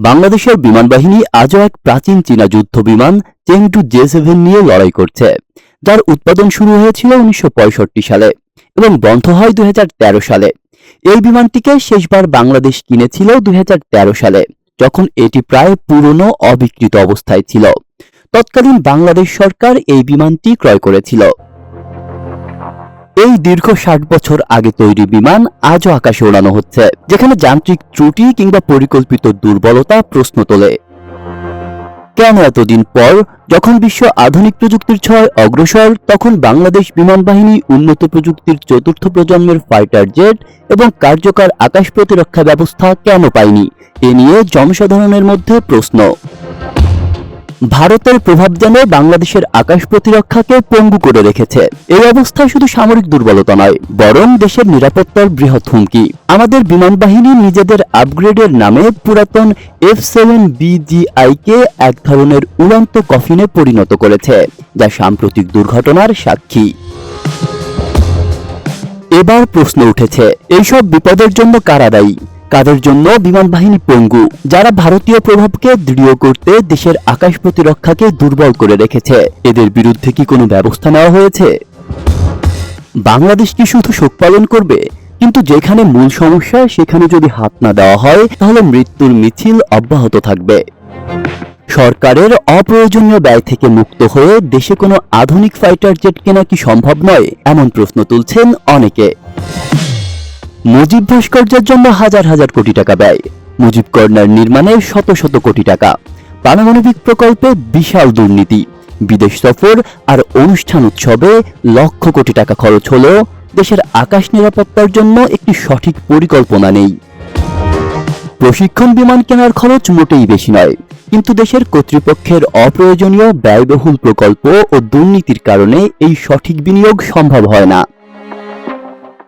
বাংলাদেশের বিমান বাহিনী আজও এক প্রাচীন চীনা যুদ্ধ বিমান চেংটু জে সেভেন নিয়ে লড়াই করছে, যার উৎপাদন শুরু হয়েছিল উনিশশো পঁয়ষট্টি সালে এবং বন্ধ হয় দুই হাজার তেরো সালে। এই বিমানটিকে শেষবার বাংলাদেশ কিনেছিল দুই হাজার তেরো সালে, যখন এটি প্রায় পুরনো অবিকৃত অবস্থায় ছিল। তৎকালীন বাংলাদেশ সরকার এই বিমানটি ক্রয় করেছিল। এই দীর্ঘ ষাট বছর আগে তৈরি বিমান আজও আকাশে ওড়ানো হচ্ছে, যেখানে যান্ত্রিক ত্রুটি কিংবা পরিকল্পিত দুর্বলতা প্রশ্ন তোলে। কেন এতদিন পর, যখন বিশ্ব আধুনিক প্রযুক্তির ছয় অগ্রসর, তখন বাংলাদেশ বিমান বাহিনী উন্নত প্রযুক্তির চতুর্থ প্রজন্মের ফাইটার জেট এবং কার্যকর আকাশ প্রতিরক্ষা ব্যবস্থা কেন পায়নি? এ নিয়ে জনসাধারণের মধ্যে প্রশ্ন। ভারতের প্রভাব যেন বাংলাদেশের আকাশ প্রতিরক্ষাকে পঙ্গু করে রেখেছে। এই অবস্থা শুধু সামরিক দুর্বলতা নয়, বরং দেশের নিরাপত্তার বৃহৎ হুমকি। আমাদের বিমান বাহিনী নিজেদের আপগ্রেডের নামে পুরাতন এফ সেভেন বিজিআই কে এক ধরনের উড়ন্ত কফিনে পরিণত করেছে, যা সাম্প্রতিক দুর্ঘটনার সাক্ষী। এবার প্রশ্ন উঠেছে, এইসব বিপদের জন্য কারা দায়ী? কাদের জন্য বিমান বাহিনী পঙ্গু, যারা ভারতীয় প্রভাবকে দৃঢ় করতে দেশের আকাশ প্রতিরক্ষাকে দুর্বল করে রেখেছে। এদের বিরুদ্ধে কি কোনো ব্যবস্থা নেওয়া হয়েছে? বাংলাদেশ কি শুধু শোক পালন করবে? কিন্তু যেখানে মূল সমস্যা, সেখানে যদি হাত না দেওয়া হয়, তাহলে মৃত্যুর মিছিল অব্যাহত থাকবে। সরকারের অপ্রয়োজনীয় ব্যয় থেকে মুক্ত হয়ে দেশে কোনো আধুনিক ফাইটার জেট কেনা কি সম্ভব নয়, এমন প্রশ্ন তুলছেন অনেকে। মুজিব ভাস্কর্যের জন্য হাজার হাজার কোটি টাকা ব্যয়। মুজিব কর্নার নির্মাণে শত শত কোটি টাকা। পারমাণবিক প্রকল্পে বিশাল দুর্নীতি। বিদেশ সফর আর অনুষ্ঠান উৎসবে লক্ষ কোটি টাকা খরচ হলেও দেশের আকাশ নিরাপত্তার জন্য একটি সঠিক পরিকল্পনা নেই। প্রশিক্ষণ বিমান কেনার খরচ মোটেই বেশি নয়। কিন্তু দেশের কর্তৃপক্ষের অপ্রয়োজনীয় ব্যয়বহুল প্রকল্প ও দুর্নীতির কারণে এই সঠিক বিনিয়োগ সম্ভব হয় না।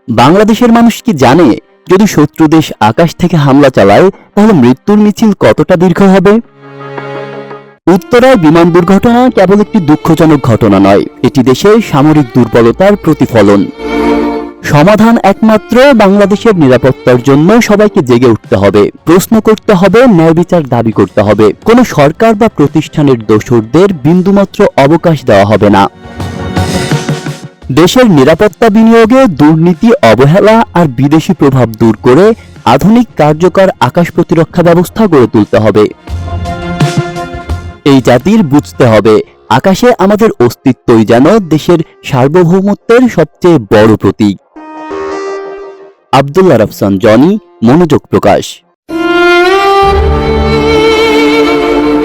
বাংলাদেশের মানুষ কি জানে, যদি শত্রু দেশ আকাশ থেকে হামলা চালায়, তাহলে মৃত্যুর মিছিল কতটা দীর্ঘ হবে? উত্তরায় বিমান দুর্ঘটনা কেবল একটি দুঃখজনক ঘটনা নয়, এটি দেশের সামরিক দুর্বলতার প্রতিফলন। সমাধান একমাত্র বাংলাদেশের নিরাপত্তার জন্য সবাইকে জেগে উঠতে হবে, প্রশ্ন করতে হবে, ন্যায় বিচার দাবি করতে হবে। কোনো সরকার বা প্রতিষ্ঠানের দোসরদের বিন্দুমাত্র অবকাশ দেওয়া হবে না। দেশের নিরাপত্তা বিনিয়োগে দুর্নীতি, অবহেলা আর বিদেশি প্রভাব দূর করে আধুনিক কার্যকর আকাশ প্রতিরক্ষা ব্যবস্থা গড়ে তুলতে হবে। এই জাতির বুঝতে হবে, আকাশে আমাদের অস্তিত্বই যেন দেশের সার্বভৌমত্বের সবচেয়ে বড় প্রতীক। আব্দুল্লাহ রফসান, জনি, মনোযোগ প্রকাশ।